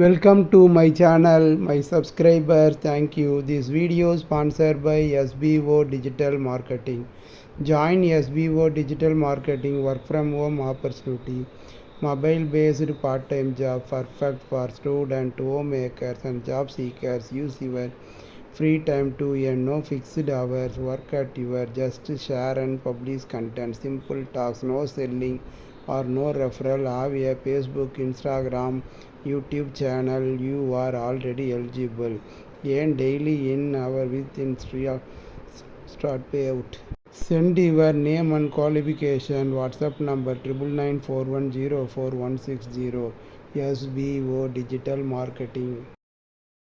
Welcome to my channel, my subscribers. Thank you. This video is sponsored by SBO Digital Marketing. Join SBO Digital Marketing work from home opportunity. Mobile based part time job perfect for student, homemakers, and job seekers. Use your free time to earn no fixed hours. Work at your just share and publish content. Simple talks, no selling or no referral. Have a Facebook, Instagram, YouTube channel you are already eligible earn daily in hour with in start pay out send your name and qualification WhatsApp number triple nine four one zero four one six zero SEO digital marketing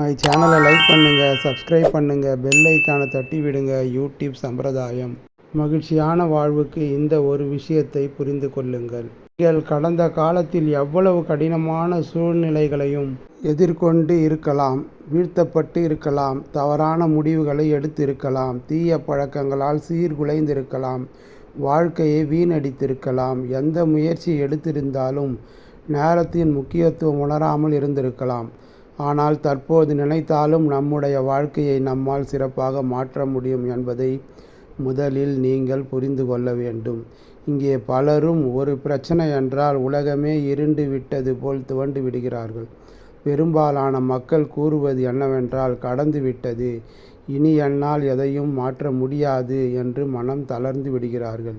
my சேனலை like பண்ணுங்கள் subscribe பண்ணுங்கள் bell ஐக்கானை தட்டி விடுங்க. YouTube சம்பிரதாயம். மகிழ்ச்சியான வாழ்வுக்கு இந்த ஒரு விஷயத்தை புரிந்து கொள்ளுங்கள். நீங்கள் கடந்த காலத்தில் எவ்வளவு கடினமான சூழ்நிலைகளையும் எதிர்கொண்டு இருக்கலாம் வீழ்த்தப்பட்டு இருக்கலாம் தவறான முடிவுகளை எடுத்திருக்கலாம் தீய பழக்கங்களால் சீர்குலைந்திருக்கலாம் வாழ்க்கையை வீணடித்திருக்கலாம் எந்த முயற்சி எடுத்திருந்தாலும் நேரத்தின் முக்கியத்துவம் உணராமல் இருந்திருக்கலாம். ஆனால் தற்போது நினைத்தாலும் நம்முடைய வாழ்க்கையை நம்மால் சிறப்பாக மாற்ற முடியும் என்பதை முதலில் நீங்கள் புரிந்து கொள்ள வேண்டும். இங்கே பலரும் ஒரு பிரச்சனை என்றால் உலகமே இருண்டு விட்டது போல் துவண்டு விடுகிறார்கள். பெரும்பாலான மக்கள் கூறுவது என்னவென்றால் கடந்து விட்டது. இனி என்னால் எதையும் மாற்ற முடியாது என்று மனம் தளர்ந்து விடுகிறார்கள்.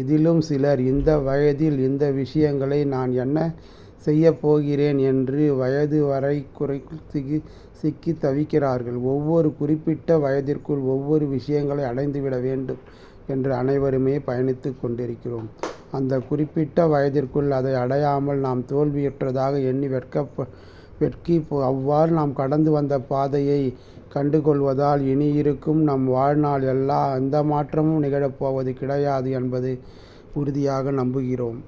இதிலும் சிலர் இந்த வயதில் இந்த விஷயங்களை நான் என்ன செய்யப் போகிறேன் என்று வயது வரை குறை சிக்கி சிக்கி தவிக்கிறார்கள். ஒவ்வொரு குறிப்பிட்ட வயதிற்குள் ஒவ்வொரு விஷயங்களை அடைந்துவிட வேண்டும் என்று அனைவருமே பயணித்து கொண்டிருக்கிறோம். அந்த குறிப்பிட்ட வயதிற்குள் அதை அடையாமல் நாம் தோல்வியுற்றதாக எண்ணி வெட்க வெட்கி அவ்வாறு நாம் கடந்து வந்த பாதையை கண்டுகொள்வதால் இனி இருக்கும் நம் வாழ்நாள் எல்லா எந்த மாற்றமும் நிகழப்போவது கிடையாது என்பது உறுதியாக நம்புகிறோம்.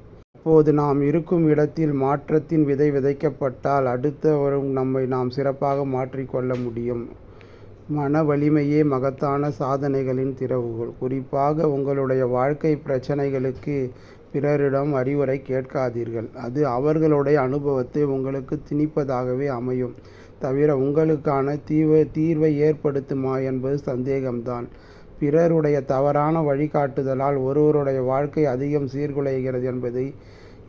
இப்போது நாம் இருக்கும் இடத்தில் மாற்றத்தின் விதை விதைக்கப்பட்டால் அடுத்த வரும் நம்மை நாம் சிறப்பாக மாற்றிக்கொள்ள முடியும். மன வலிமையே மகத்தான சாதனைகளின் திறவுகள் குறிப்பாக உங்களுடைய வாழ்க்கை பிரச்சனைகளுக்கு பிறரிடம் அறிவுரை கேட்காதீர்கள். அது அவர்களுடைய அனுபவத்தை உங்களுக்கு திணிப்பதாகவே அமையும். தவிர உங்களுக்கான தீவ தீர்வை ஏற்படுத்துமா என்பது சந்தேகம்தான். பிறருடைய தவறான வழிகாட்டுதலால் ஒருவருடைய வாழ்க்கை அதிகம் சீர்குலைகிறது என்பதை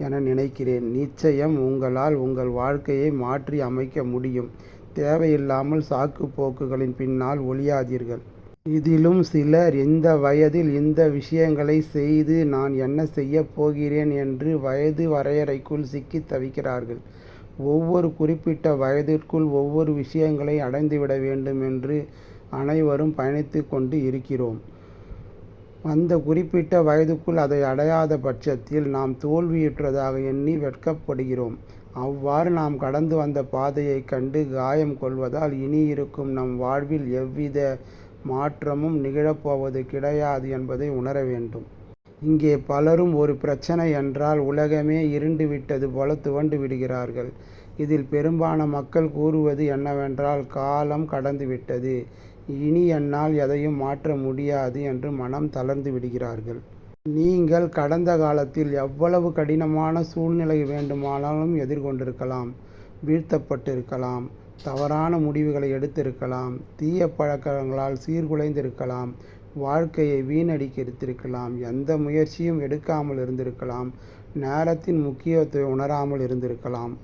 என நினைக்கிறேன். நிச்சயம் உங்களால் உங்கள் வாழ்க்கையை மாற்றி அமைக்க முடியும். தேவையில்லாமல் சாக்கு போக்குகளின் பின்னால் ஒளியாதீர்கள். இதிலும் சிலர் இந்த வயதில் இந்த விஷயங்களை செய்து நான் என்ன செய்ய போகிறேன் என்று வயது வரையறைக்குள் சிக்கி தவிக்கிறார்கள். ஒவ்வொரு குறிப்பிட்ட வயதிற்குள் ஒவ்வொரு விஷயங்களை அடைந்துவிட வேண்டும் என்று அனைவரும் பயணித்து கொண்டு இருக்கிறோம். அந்த குறிப்பிட்ட வயதுக்குள் அதை அடையாத பட்சத்தில் நாம் தோல்வியுற்றதாக எண்ணி வெட்கப்படுகிறோம். அவ்வாறு நாம் கடந்து வந்த பாதையை கண்டு காயம் கொள்வதால் இனி இருக்கும் நம் வாழ்வில் எவ்வித மாற்றமும் நிகழப்போவது கிடையாது என்பதை உணர வேண்டும். இங்கே பலரும் ஒரு பிரச்சனை என்றால் உலகமே இருண்டு விட்டது போல துவண்டு விடுகிறார்கள். இதில் பெரும்பாலான மக்கள் கூறுவது என்னவென்றால் காலம் கடந்து விட்டது இனி என்னால் எதையும் மாற்ற முடியாது என்று மனம் தளர்ந்து விடுகிறார்கள். நீங்கள் கடந்த காலத்தில் எவ்வளவு கடினமான சூழ்நிலை வேண்டுமானாலும் எதிர்கொண்டிருக்கலாம் வீழ்த்தப்பட்டிருக்கலாம் தவறான முடிவுகளை எடுத்திருக்கலாம் தீய பழக்கங்களால் சீர்குலைந்திருக்கலாம் வாழ்க்கையை வீணடித்திருக்கலாம் எந்த முயற்சியும் எடுக்காமல் இருந்திருக்கலாம் நேரத்தின் முக்கியத்துவம் உணராமல் இருந்திருக்கலாம்.